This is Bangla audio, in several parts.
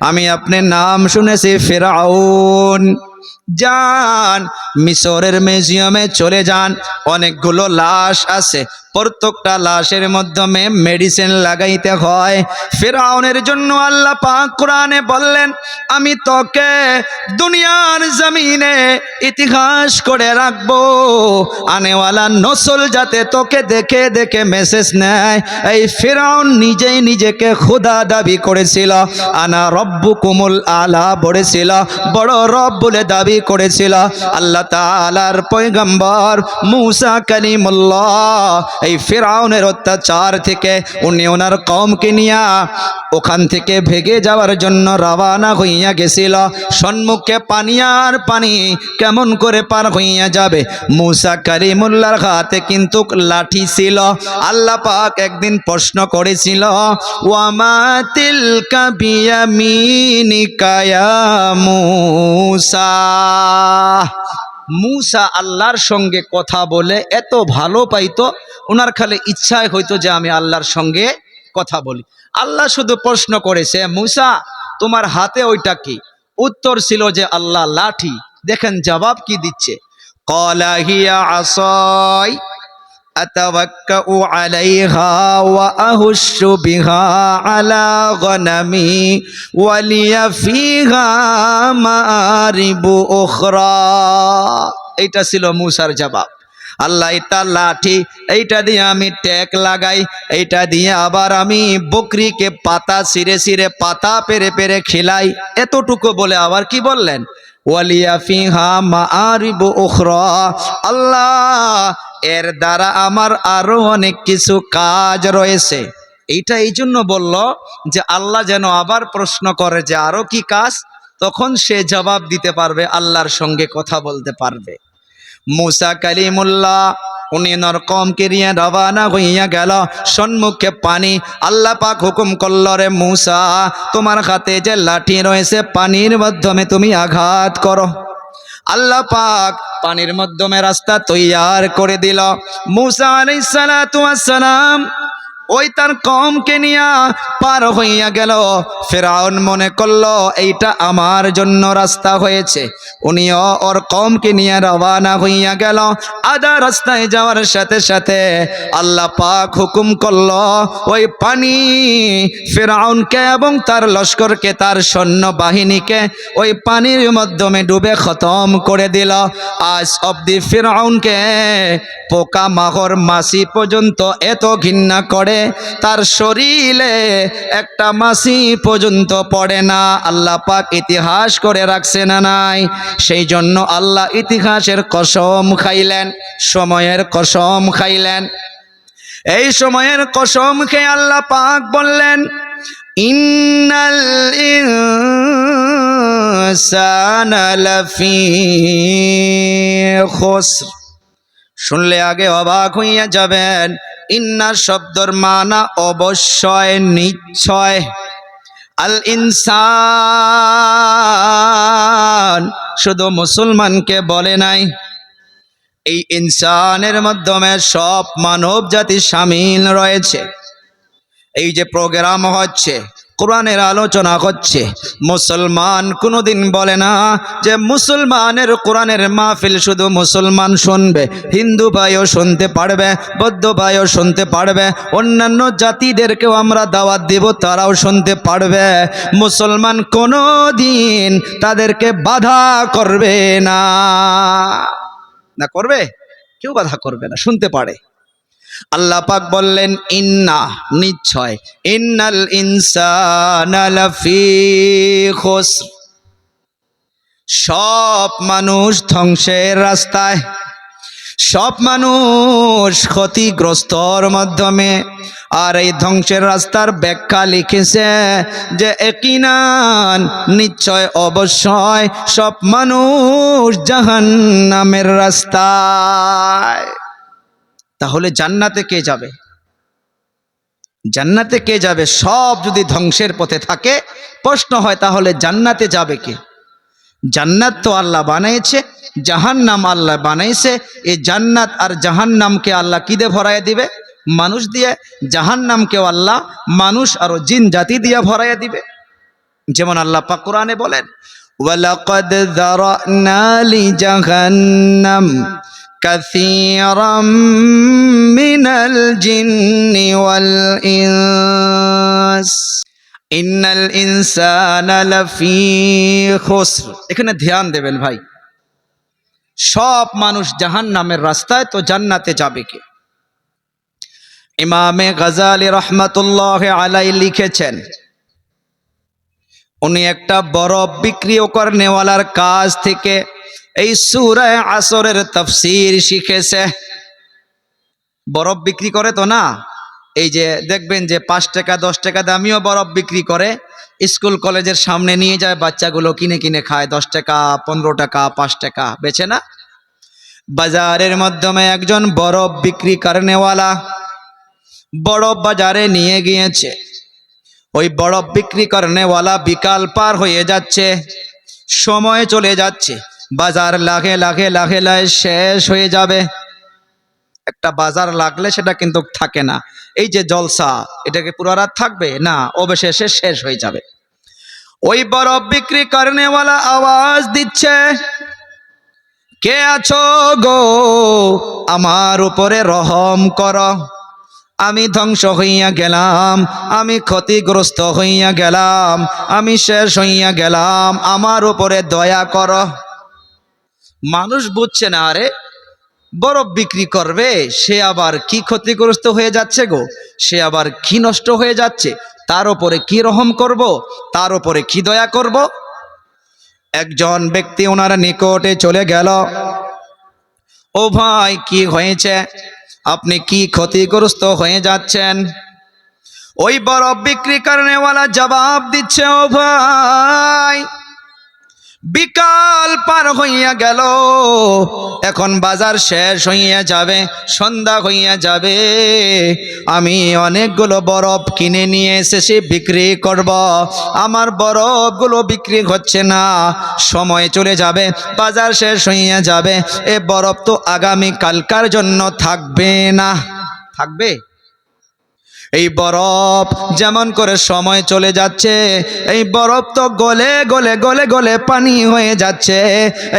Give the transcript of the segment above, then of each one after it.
আমি আপনার নাম শুনেছি ফেরাউন। যান মিশরের মিউজিয়ামে চলে যান। অনেকগুলো লাশ আছে। প্রত্যেকটা লাশের মাধ্যমে মেডিসিন লাগাইতে হয়। ফেরাউনের জন্য আল্লাহ পাক কোরআনে বললেন, আমি তোকে দুনিয়ার জমিনে ইতিহাস করে রাখব। আনেওয়ালা নসল যাতে তোকে দেখে দেখে মেসেজ নেয়। এই ফেরাউন নিজেই নিজেকে খোদা দাবি করেছিল। আনা রব্বু কুমুল আলা বলেছিল, বড় রব বলে দাবি করেছিল। আল্লাহ তালার পয়গম্বর মুসা কালিমুল্লাহ এই ফেরাউনের অত্যাচার থেকে উনি ওনার কমকে নিয়া ওখান থেকে ভেগে যাওয়ার জন্য রওয়ানা হইয়া গেছিল। সম্মুখে পানি আর পানি কেমন করে পার হইয়া যাবে? মুসা কারিমুল্লার হাতে কিন্তু লাঠি ছিল। আল্লাহ পাক একদিন প্রশ্ন করেছিল ওয়ামাতিল কাবিয়ামিনিকায়া মুসা? মুসা আল্লাহর সঙ্গে কথা বলে এত ভালো পাইতো ওনার খালে ইচ্ছায় হইতো যে আমি আল্লাহর সঙ্গে কথা বলি। আল্লাহ শুধু প্রশ্ন করেছে, মুসা, তোমার হাতে ওইটা কি? উত্তর ছিল যে আল্লাহ লাঠি। দেখেন জবাব কি দিচ্ছে? কলাহিয়া আসয় أتوكأ عليها وأهش بها على غنمي ولي فيها مآرب أخرى এটা ছিল মুসার জবাব আল্লাহ এটা লাঠি এইটা দিয়ে আমি ট্যাক লাগাই এইটা দিয়ে আবার আমি বকরিকে পাতা ছিঁড়ে ছিঁড়ে পাতা পেরে পেরে খিলাই এতটুকু বলে আবার কি বললেন ওয়ালিয়া ফিহা মাআরিবু উখরা আল্লাহ এর দ্বারা আমার আরও অনেক কিছু কাজ রয়েছে। এইটা এই জন্য বলল যে আল্লাহ যেন আবার প্রশ্ন করে যে আরও কি কাজ? তখন সে জবাব দিতে পারবে, আল্লাহর সঙ্গে কথা বলতে পারবে। মুসা কালিমুল্লাহ, উনি নরকমকে নিয়ে রবানা হইয়া গেল। সম্মুখে পানি, আল্লাহ পাক হুকুম করল, রে মুসা, তোমার হাতে যে লাঠি রয়েছে, পানির মাধ্যমে তুমি আঘাত করো। আল্লাহ পাক পানির মাধ্যমে রাস্তা তৈয়ার করে দিল। মুসা আলাইহিস সালাতু ওয়াস সালাম ওই তার কমকে নিয়া পার হইয়া গেল। ফেরাউন মনে করল, এইটা আমার জন্য রাস্তা হয়েছে। উনিও ওর কমকে নিয়ে রওয়ানা হইয়া গেল আদা রাস্তায় যাওয়ার সাথে সাথে। আল্লাহ পাক হুকুম করল, ওই পানি ফেরাউনকে এবং তার লস্করকে, তার সৈন্য বাহিনীকে ওই পানির মাধ্যমে ডুবে খতম করে দিল। আজ অব্দি ফেরাউনকে পোকা মাহর মাসি পর্যন্ত এত ঘৃণা করে তার শরীরে একটা মাসি পর্যন্ত পড়ে না। আল্লাহ পাক ইতিহাস করে রাখছে না নাই? সেই জন্য আল্লাহ ইতিহাসের কসম খাইলেন, সময়ের কসম খাইলেন। এই সময়ের কসম খেয়ে আল্লাহ পাক বললেন, ইন্নাল শুনলে আগে অবাক হইয়া যাবেন ইন্না শব্দর মানা অবশ্যই নিশ্চয়। আল ইনসান, শুধু মুসলমানকে বলে নাই। এই ইনসানের মাধ্যমে সব মানব জাতি সামিল রয়েছে। এই যে প্রোগ্রাম হচ্ছে কোরআনের আলোচনা হচ্ছে মুসলমান কোনোদিন বলে না যে মুসলমানের কোরআনের মাহফিল শুধু মুসলমান শুনবে, হিন্দু ভাইও শুনতে পারবে, বৌদ্ধ ভাইও শুনতে পারবে, অন্যান্য জাতিদেরকেও আমরা দাওয়াত দিব, তারাও শুনতে পারবে। মুসলমান কোনো দিন তাদেরকে বাধা করবে না। না করবে? কেউ বাধা করবে না, শুনতে পারে। আল্লাহ পাক বললেন, ইন্না, নিশ্চয়। ইন্নাল ইনসানা লাফি খুসর। সব মানুষ ধ্বংসের রাস্তায়, সব মানুষ ক্ষতিগ্রস্তর মাধ্যমে, আর এই ধ্বংসের রাস্তার ব্যাখ্যা লিখেছে যে একিনান নিশ্চয় অবশ্যই সব মানুষ জাহান্নামের রাস্তায়। তাহলে জান্নাতে কে যাবে? জান্নাতে কে যাবে? সব যদি ধ্বংসের পথে থাকে, প্রশ্ন হয় তাহলে জান্নাতে যাবে কে? জান্নাত তো আল্লাহ বানাইছে, জাহান্নাম আল্লাহ বানাইছে এই জান্নাত আর জাহান্নামকে আল্লাহ কি দিয়ে ভরাইয়া দিবে? মানুষ দিয়ে, জাহান্নামকেও আল্লাহ মানুষ আর জিন জাতি দিয়ে ভরাইয়া দিবে। যেমন আল্লাহ পাক কোরআনে বলেন মিনাল জিন্নি ওয়াল ইনস ইন্নাল ইনসানা লাফি খুসর এখানে ধ্যান দেবেন ভাই। সব মানুষ জাহান্নামের রাস্তায় তো জান্নাতে যাবে কে? ইমামে গজালি রহমাতুল্লাহ আলাই লিখেছেন, উনি একটা বরফ বিক্রি নেওয়ালার কাজ থেকে এই সুরায় আসরের তফসির শিখেছে। বরফ বিক্রি করে তো না? এই যে দেখবেন যে পাঁচ টাকা, দশ টাকা দামিও বরফ বিক্রি করে, স্কুল কলেজের সামনে নিয়ে যায়, বাচ্চাগুলো কিনে কিনে খায়, দশ টাকা, পনেরো টাকা, পাঁচ টাকা বেছে না? বাজারের মাধ্যমে একজন বরফ বিক্রি নেওয়ালা বরফ বাজারে নিয়ে গিয়েছে। ওই বরফ বিক্রি করেনেওয়ালা বিকাল পার হয়ে যাচ্ছে, সময় চলে যাচ্ছে। বাজার লাখে লাখে লাখে লাখে শেষ হয়ে যাবে। একটা বাজার লাগলে সেটা কিন্তু থাকে না। এই যে জলসা এটাকে পুরো রাত থাকবে? না, অবশেষে শেষ হয়ে যাবে। ওই বরফ বিক্রি করেনেওয়ালা আওয়াজ দিচ্ছে, কে আছো গো? আমার উপরে রহম করো। আমি ধ্বংস হইয়া গেলাম, আমি ক্ষতিগ্রস্ত হইয়া গেলাম, আমি শেষ হইয়া গেলাম, আমার উপরে দয়া কর। মানুষ বুঝছে না, আরে বরফ বিক্রি করবে, সে আবার কি ক্ষতিগ্রস্ত হয়ে যাচ্ছে গো? সে আবার কি নষ্ট হয়ে যাচ্ছে? তার উপরে কি রহম করব? তার উপরে কি দয়া করব? একজন ব্যক্তি ওনার নিকটে চলে গেল। ও ভাই, কি হয়েছে? আপনি কি ক্ষতিগ্রস্ত হয়ে যাচ্ছেন? ওই বরফ বিক্রি করেনেওয়ালা জবাব দিচ্ছে, ও ভাই। বিকাল পার হইয়া গেল। এখন বাজার শেষ হইয়া যাবে, সন্ধ্যা হইয়া যাবে। আমি অনেকগুলো বরফ কিনে নিয়ে এসেছি, বিক্রি করব। আমার বরফগুলো বিক্রি হচ্ছে না, সময় চলে যাবে, বাজার শেষ হইয়া যাবে। এ বরফ তো আগামী কালকার জন্য থাকবে না। থাকবে? এই বরফ যেমন করে সময় চলে যাচ্ছে, এই বরফ তো গলে গলে গলে গলে পানি হয়ে যাচ্ছে,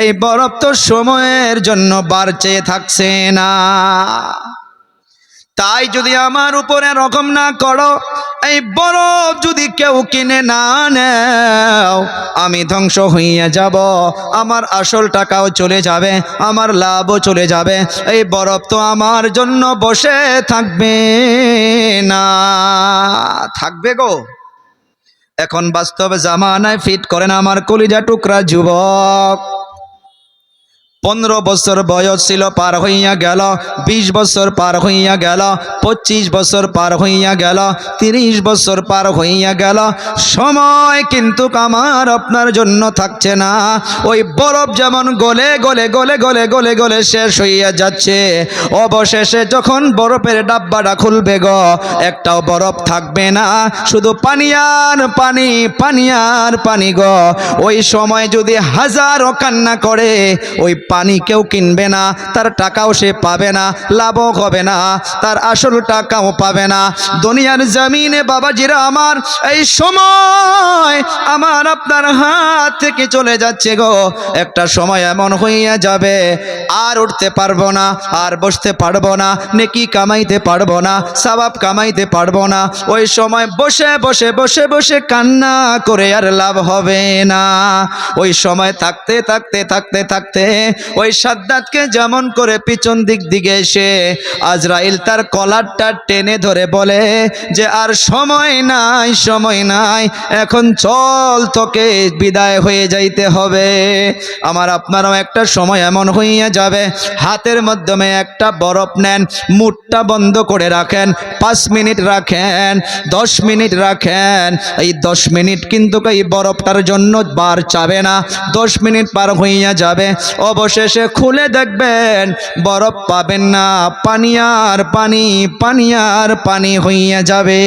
এই বরফ তো সময়ের জন্য বাড়ছে, থাকছে না। তাই যদি আমার উপরে রকম না করো এই বরফ যদি কেউ কিনে না নেও, আমি ধ্বংস হইয়া যাব, আমার আসল টাকাও চলে যাবে, আমার লাভও চলে যাবে। এই বরফ তো আমার জন্য বসে থাকবে না। থাকবে গো। এখন বাস্তব জামানায় ফিট করেন আমার কলিজা টুকরা যুবক। পনেরো বছর বয়স ছিল, পার হইয়া গেল। বিশ বছর পার হইয়া গেল। পঁচিশ বছর পার হইয়া গেল। তিরিশ বছর পার হইয়া গেল। সময় কিন্তু আমার আপনার জন্য থাকছে না। ওই বরফ যেমন গলে গলে গলে গলে গলে গলে শেষ হইয়া যাচ্ছে। অবশেষে যখন বরফের ডাব্বাটা খুলবে গ, একটাও বরফ থাকবে না। শুধু পানি আর পানি পানি আর পানি গ। ওই সময় যদি হাজারও কান্না করে, ওই পানি কেউ কিনবে না, তার টাকাও সে পাবে না, লাভও হবে না, তার আসল টাকাও পাবে না। দুনিয়ার জমিনে বাবাজিরা আমার, এই সময় আমার আপনার হাত থেকে চলে যাচ্ছে গো, একটা সময় এমন হইয়া যাবে, আর উঠতে পারব না, আর বসতে পারব না, নেকি কামাইতে পারব না সাবাব কামাইতে পারব না, ওই সময় বসে বসে বসে বসে কান্না করে আর লাভ হবে না। ওই সময় থাকতে থাকতে থাকতে থাকতে ওই সাদ্দাতকে যেমন করে পিছন দিক দিকে এসে আজরাইল তার কলারটা টেনে ধরে বলে যে আর সময় নাই সময় নাই, এখন চল তোকে বিদায় হয়ে যাইতে হবে। আমার আপনারও একটা সময় এমন হইয়া যাবে। হাতের মাধ্যমে একটা বরফ নেন মুখটা বন্ধ করে রাখেন, পাঁচ মিনিট রাখেন, দশ মিনিট রাখেন। এই দশ মিনিট কিন্তু এই বরফটার জন্য বার চাবে না, দশ মিনিট পার হইয়া যাবে। অবশেষে খুলে দেখবেন, বরফ পাবেন না, পানি আর পানি পানি আর পানি হইয়া যাবে।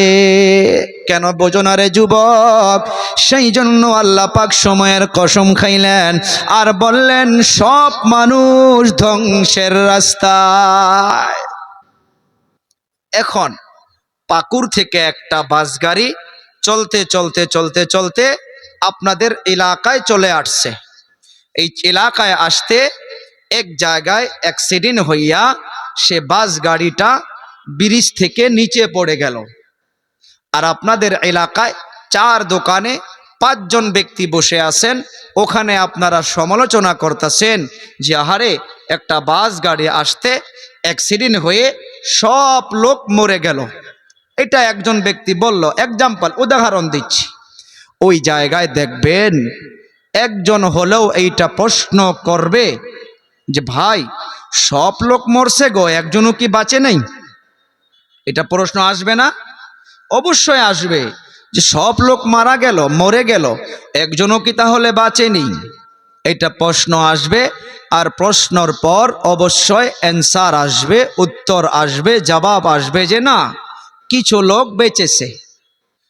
কেন বোঝনারে যুবক? সেই জন্য আল্লাহ পাক সময়ের কসম খাইলেন আর বললেন, সব মানুষ ধ্বংসের রাস্তায়। এখন পাকুর থেকে একটা বাস গাড়ি চলতে চলতে চলতে চলতে আপনাদের এলাকায় চলে আসছে। এই এলাকায় আসতে এক জায়গায় অ্যাক্সিডেন্ট হইয়া সে বাস গাড়িটা ব্রিজ থেকে নিচে পড়ে গেল। আর আপনাদের এলাকায় চার দোকানে পাঁচজন ব্যক্তি বসে আছেন। ওখানে আপনারা সমালোচনা করতেছেন যে, আহারে, একটা বাস গাড়ি আসতে অ্যাক্সিডেন্ট হয়ে সব লোক মরে গেল। এটা একজন ব্যক্তি বলল এক্সাম্পল উদাহরণ দিচ্ছি। ওই জায়গায় দেখবেন একজন হলেও এইটা প্রশ্ন করবে যে, ভাই, সব লোক মরছে গো, একজনও কি বাঁচে নেই? এটা প্রশ্ন আসবে না? অবশ্যই আসবে যে, সব লোক মারা গেল, মরে গেল, একজনও কি তাহলে বাঁচেনি এটা প্রশ্ন আসবে আর প্রশ্নর পর অবশ্যই অ্যান্সার আসবে, উত্তর আসবে, জবাব আসবে যে, না, কিছু লোক বেঁচেছে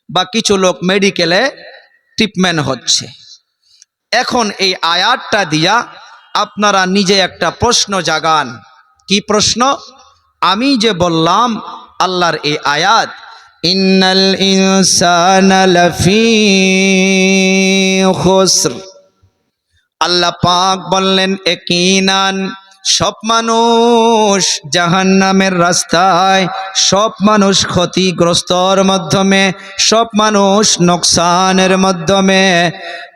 বা কিছু লোক মেডিকেলে ট্রিটমেন্ট হচ্ছে। এখন এই আয়াতটা দিয়া আপনারা নিজে একটা প্রশ্ন জাগান। কি প্রশ্ন? আমি যে বললাম, আল্লাহর এই আয়াত, ইন্নাল আল্লাহ পাক বললেন, একিনান, সব মানুষ জাহান্নামের রাস্তায়, সব মানুষ ক্ষতিগ্রস্তর মাধ্যমে, সব মানুষ নোকসানের মাধ্যমে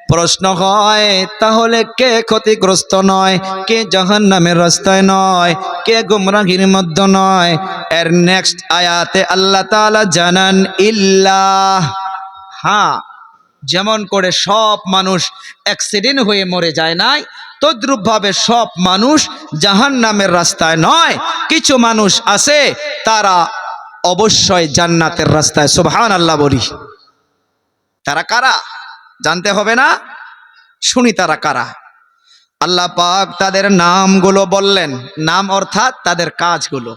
প্রশ্ন হয়, তাহলে কে ক্ষতিগ্রস্ত নয়? কে জাহান্নামের রাস্তায় নয়? কে গুমরাহির মধ্য নয়? এর নেক্সট আয়াতে আল্লাহ তাআলা জানান, ইল্লাহ। হ্যাঁ যেমন করে সব মানুষ অ্যাক্সিডেন্ট হয়ে মরে যায় নাই, তদ্রূপভাবে সব মানুষ জাহান নামের রাস্তায় নয়। কিছু মানুষ আছে, তারা অবশ্যই জান্নাতের রাস্তায় সুবহান আল্লাহ বলি। তারা কারা? জানতে হবে না? শুনি তারা কারা? আল্লাহ পাক তাদের নামগুলো বললেন। নাম অর্থাৎ তাদের কাজগুলো।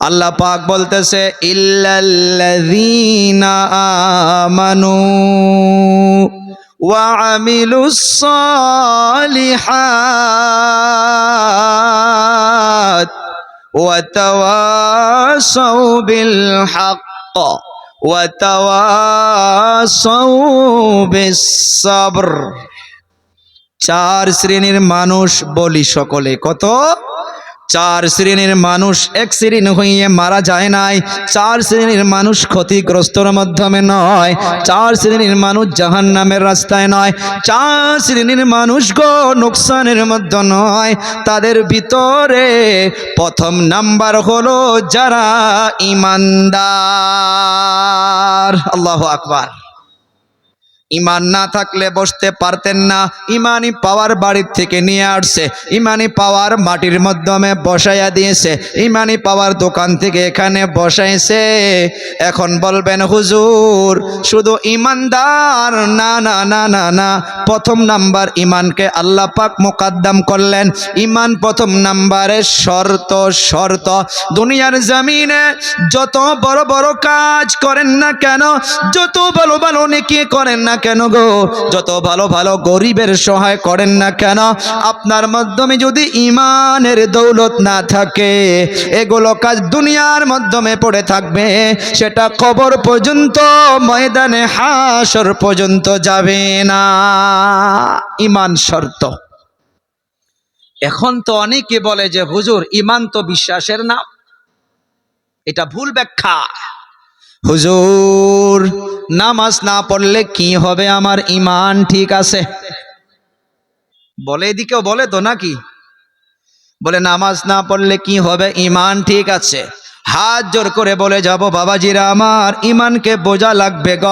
আল্লাহ পাক বলতেছে, ইল্লাল্লাযীনা আমানু ওয়া আমিলুস সালিহাত ওয়া চার শ্রেণির মানুষ বলি সকলে কত? চার শ্রেণির মানুষ এক শ্রেণি হইয়ে মারা যায় নাই। চার শ্রেণির মানুষ ক্ষতিগ্রস্তর মাধ্যমে নয়। চার শ্রেণির মানুষ জাহান নামের রাস্তায় নয়। চার শ্রেণির মানুষ গো নোকসানের মধ্যে নয়। তাদের ভিতরে প্রথম নাম্বার হলো যারা ইমানদার। আল্লাহ আকবার। ইমান না থাকলে বসতে পারতেন না। ইমানি পাওয়ার বাড়ির থেকে নিয়ে আসছে। ইমানি পাওয়ার মাটির মাধ্যমে বসাইয়া দিয়েছে। ইমানি পাওয়ার দোকান থেকে এখানে বসাইছে। এখন বলবেন, হুজুর, শুধু ইমানদার? না না না না না। প্রথম নাম্বার ইমানকে আল্লাহ পাক মোকাদ্দাম করলেন। ইমান প্রথম নাম্বারে শর্ত শর্ত। দুনিয়ার জমিনে যত বড় বড় কাজ করেন না কেন, যত ভালো ভালো নেকি করেন না কেন গো? যত ভালো ভালো গরিবের সহায় করেন না কেন? আপনার মাধ্যমে যদি ইমানের দৌলত না থাকে, এগুলো কাজ দুনিয়ার মাধ্যমে পড়ে থাকবে। সেটা কবর পর্যন্ত, ময়দানে হাসর পর্যন্ত যাবে না। ইমান শর্ত। এখন তো অনেকে বলে যে, হুজুর, ইমান তো বিশ্বাসের নাম। এটা ভুল ব্যাখ্যা। হুজুর, নামাজ না পড়লে কি হবে? আমার ইমান ঠিক আছে। বলে এদিকেও বলে তো নাকি? বলে, নামাজ না পড়লে কি হবে? ইমান ঠিক আছে। হাত জোর করে বলে, যাব বাবাজিরা, আমার ইমানকে বোঝা লাগবে গ।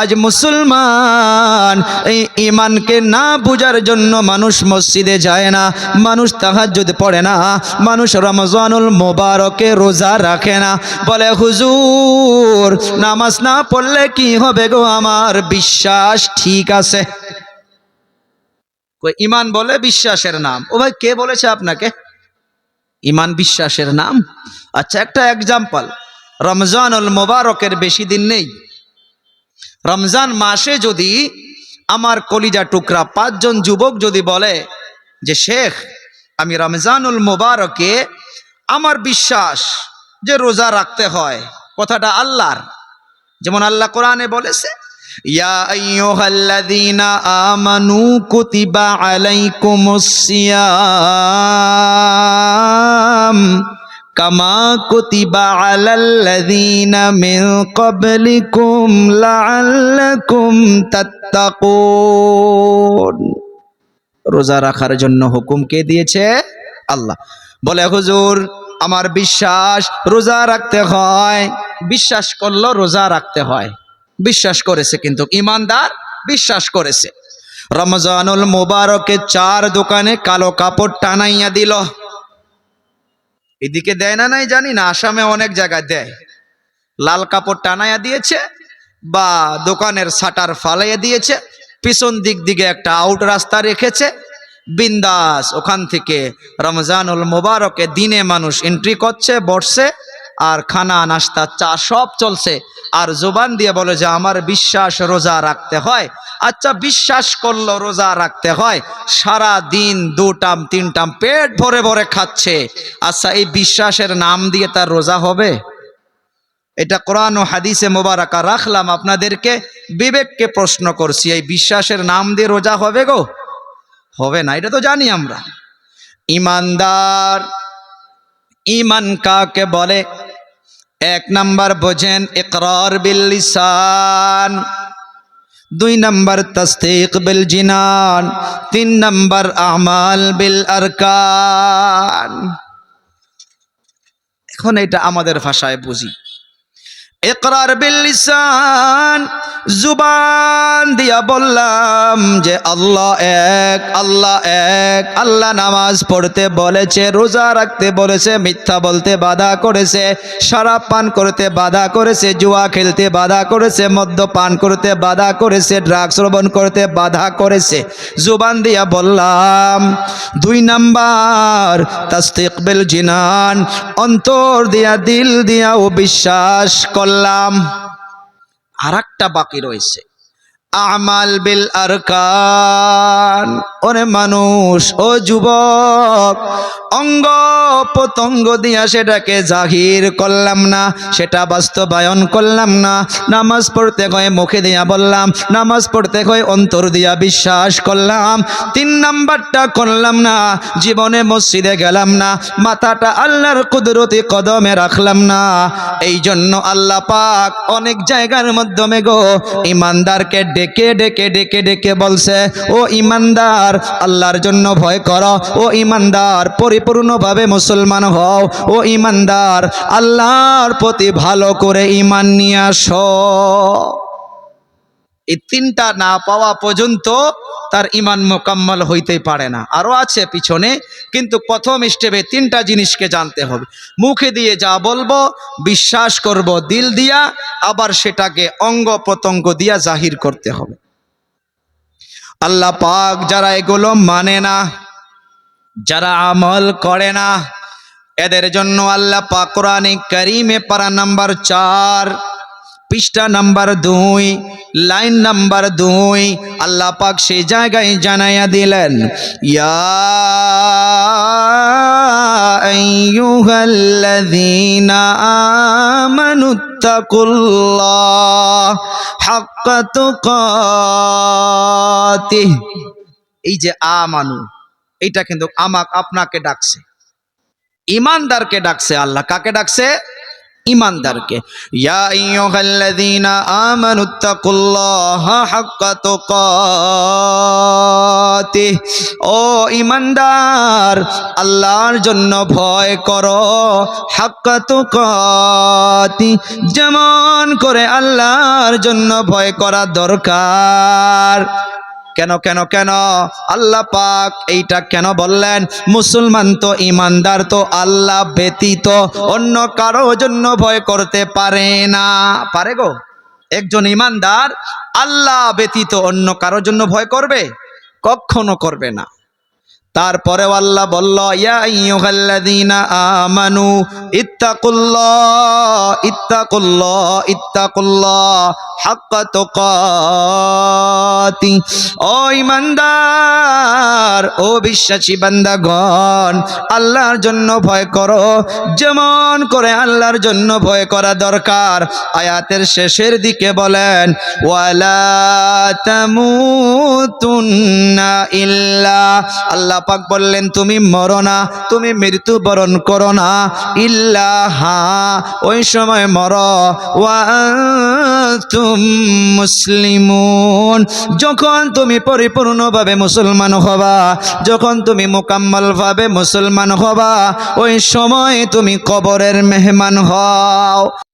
আজ মুসলমান, এই ইমানকে না বোঝার জন্য মানুষ মসজিদে যায় না, মানুষ তাহাজ্জুদ পড়ে না, মানুষ রমজানুল মোবারকে রোজা রাখে না। বলে, হুজুর, নামাজ না পড়লে কি হবে গো? আমার বিশ্বাস ঠিক আছে। ইমান বলে বিশ্বাসের নাম। ও ভাই, কে বলেছে আপনাকে? ইমান বিশ্বাসের নাম? আচ্ছা একটা এক্সাম্পল রমজানুল মোবারকের বেশি দিন নেই। রমজান মাসে যদি আমার কলিজা টুকরা পাঁচজন যুবক যদি বলে যে, শেখ, আমি রমজানুল মোবারকে আমার বিশ্বাস যে রোজা রাখতে হয়, কথাটা আল্লাহর। যেমন আল্লাহ কোরআনে বলেছে ইয়া আইয়ুহাল্লাযীনা আমানু কুতিবা আলাইকুমুস সিয়াম কামা কুতিবা আলাল্লাযীনা মিন ক্বাবলিকুম লাআল্লাকুম তাত্তাকুন। রোজা রাখার জন্য হুকুম কে দিয়েছে? আল্লাহ। বলে, হুজুর, আমার বিশ্বাস রোজা রাখতে হয়, বিশ্বাস করল রোজা রাখতে হয়। বিশ্বাস করেছে কিন্তু, ইমানদার বিশ্বাস করেছে। রমজানুল মুবারকে চার দোকানে কালো কাপড় টানাইয়া দিল। এদিকে দেয় না নাই জানি না, আসামে অনেক জায়গায় দেয়। লাল কাপড় টানাইয়া দিয়েছে বা দোকানের শাটার ফালাইয়া দিয়েছে, পিছন দিক দিকে একটা আউট রাস্তা রেখেছে। বিন্দাস ওখান থেকে রমজানুল মোবারকে দিনে মানুষ এন্ট্রি করছে, বসছে। আর খানা নাস্তা চা সব চলছে। আর জোবান দিয়ে বলে যে, আমার বিশ্বাস রোজা রাখতে হয়। আচ্ছা বিশ্বাস করল রোজা রাখতে হয়। সারা দিন দুটাম, তিনটাম পেট ভরে ভরে খাচ্ছে। আচ্ছা এই বিশ্বাসের নাম দিয়ে তার রোজা হবে? এটা কোরআন ও হাদিসে মোবারকা রাখলাম আপনাদেরকে। বিবেককে প্রশ্ন করছি, এই বিশ্বাসের নাম দিয়ে রোজা হবে গো? হবে না, এটা তো জানি আমরা। ইমানদার, ইমান কাকে বলে? এক নাম্বার বোঝেন ইকরার বিল লিসান, দুই নম্বর তস্তিক বিল জিনান, তিন নম্বর আমাল বিল আরকান। এখন এটা আমাদের ভাষায় বুঝি। ইকরার বিল লিসান জুবান দিয়া বললাম যে, আল্লাহ এক আল্লাহ এক, আল্লাহ নামাজ পড়তে বলেছে, রোজা রাখতে বলেছে, মিথ্যা বলতে বাধা করেছে, শরাব পান করতে বাধা করেছে, জুয়া খেলতে বাধা করেছে, মদ্য পান করতে বাধা করেছে ড্রাগ শ্রবণ করতে বাধা করেছে। জুবান দিয়া বললাম, দুই নাম্বার তাস্তিক বিল জিনান, অন্তর দিয়া, দিল দিয়া ও বিশ্বাস করলাম আর বাকি রয়েছে। আমাল বিল আরকান। ওরে মানুষ, ও যুবক, অঙ্গ পতঙ্গ দিয়া সেটাকে জাহির করলাম না, সেটা বাস্তবায়ন করলাম না। নামাজ পড়তে হয় মুখে দিয়া বললাম, নামাজ পড়তে হয় অন্তর দিয়া বিশ্বাস করলাম। তিন নাম্বারটা করলাম না, জীবনে মসজিদে গেলাম না, মাথাটা আল্লাহর কুদরতি কদমে রাখলাম না। এই জন্য আল্লাহ পাক অনেক জায়গার মাধ্যমে গো, ইমানদারকে ডেকে ডেকে ডেকে ডেকে বলছে, ও ইমানদার, আল্লাহর জন্য ভয় কর। ও ইমানদার, পরিপূর্ণভাবে মুসলমান হও। ও ইমানদার, আল্লাহর প্রতি ভালো করে ইমান নিয়ে আস। এই তিনটা না পাওয়া পর্যন্ত তার ইমান মোকাম্মল হইতেই পারে না। আরও আছে পিছনে, কিন্তু প্রথম স্টেপে তিনটা জিনিসকে জানতে হবে। মুখে দিয়ে যা বলব, বিশ্বাস করব, দিল দিয়া, আবার সেটাকে অঙ্গ প্রত্যঙ্গ দিয়া জাহির করতে হবে। আল্লাহ পাক যারা এগুলো মানে না, যারা আমল করে না, এদের জন্য আল্লাহ পাক কোরআনে করিমে পারা নাম্বার চার পৃষ্ঠা নাম্বার দুই, লাইন নাম্বার দুই, আল্লাহ পাক সেই জায়গায় জানাইয়া দিলেন, ইয়া এই যে আমানু, এইটা কিন্তু আমাক আপনাকে ডাকছে, ইমানদারকে ডাকছে, আল্লাহ কাকে ডাকছে? ইমানদারকে। ইয়া হাক্কা ও ইমানদার, আল্লাহর জন্য ভয় করো, হাক্কা তুকাতি যেমন করে আল্লাহর জন্য ভয় করা দরকার। কেন কেন কেন? আল্লাহ পাক এইটা কেন বললেন? মুসলমান তো ইমানদার, তো আল্লাহ ব্যতীত অন্য কারও জন্য ভয় করতে পারে না। পারে গো? একজন ইমানদার আল্লাহ ব্যতীত অন্য কারও জন্য ভয় করবে? কখনো করবে না। তারপরেও আল্লাহ বলল, ইয়া আইয়ুহাল্লাযীনা আমানু, ইত্তাকুল্লাহ ইত্তাকুল্লাহ ইত্তাকুল্লাহ, হাক্কা তুকাতি। ও ইমানদার ও বিশ্বাসী বান্দাগণ, আল্লাহর জন্য ভয় করো। যেমন করে আল্লাহর জন্য ভয় করা দরকার। আয়াতের শেষের দিকে বলেন, ওয়ালা তামুতুন্না ইল্লা, আল্লাহ পাক বললেন, তুমি মরো না, তুমি মৃত্যু বরণ করো না। ইল্লা হা ওই সময় মর। ওয়াতুম মুসলিমুন। যখন তুমি পরিপূর্ণভাবে মুসলমান হবা, যখন তুমি মোকাম্মলভাবে মুসলমান হবা, ওই সময় তুমি কবরের মেহমান হও।